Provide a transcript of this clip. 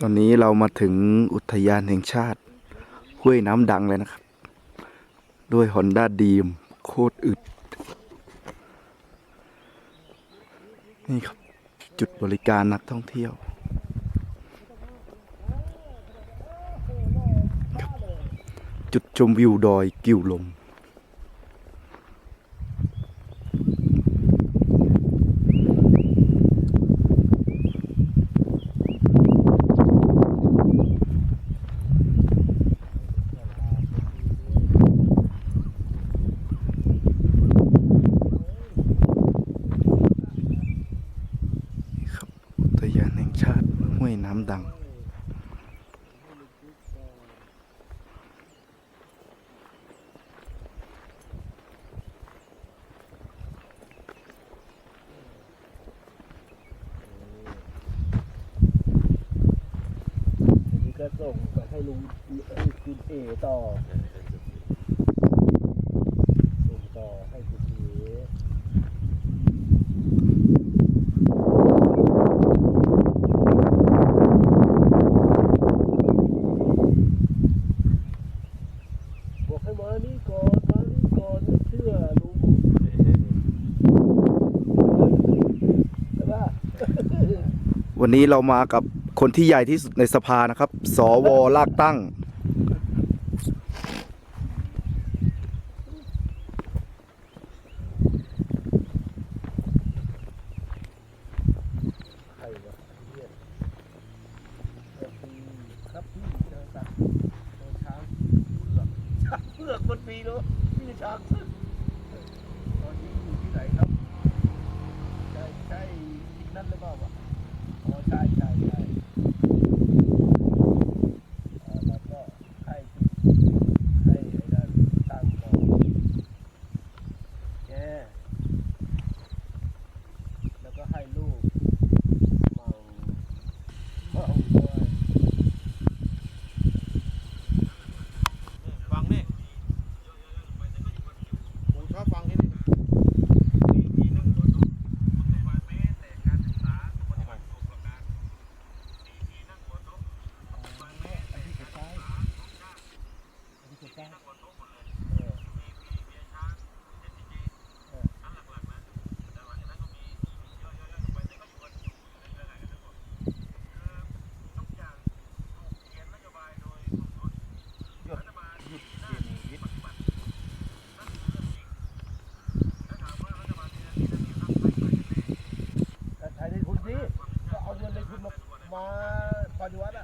ตอนนี้เรามาถึงอุทยานแห่งชาติ ห้วยน้ำดังเลยนะครับ ด้วยฮอนด้าดีมโคตรอึด นี่ครับ จุดบริการนักท่องเที่ยวจุดชมวิวดอยกิ่วลม นี่ครับอุทยานแห่งชาติห้วยน้ำดังอันนี้ก็ส่งไปให้ลุงให้คุณเอต่อส่งต่อให้คุณเอบอกให้มานี่ก่อนมานี่ก่อนไม่เชื่อลุงใช่ปะ วันนี้เรามากับคนที่ใหญ่ที่สุดในสภานะครับ สวลากตั้งเนี่ยสวัสดีครับพี่เจอสัตว์เจอช้างเผือกมันมีแล้วนี่ช้างเผือกตอนนี้อยู่ที่ไหนครับใช่ใช่ที่นั่นหรือเปล่าวะอ๋อใช่ใช่ใช่อ่าแล้วก็ให้จุดให้ไอ้นั่นตั้งก่อนแกแล้วก็ให้ลูก เมาเมาด้วย ฟังนี่ผมชอบฟังที่นี่ อันที่สุดท้ายอันที่สุดท้ายเออก็ใช้ในทุนสิก็เอาเงินในทุน มาปฏิวัติ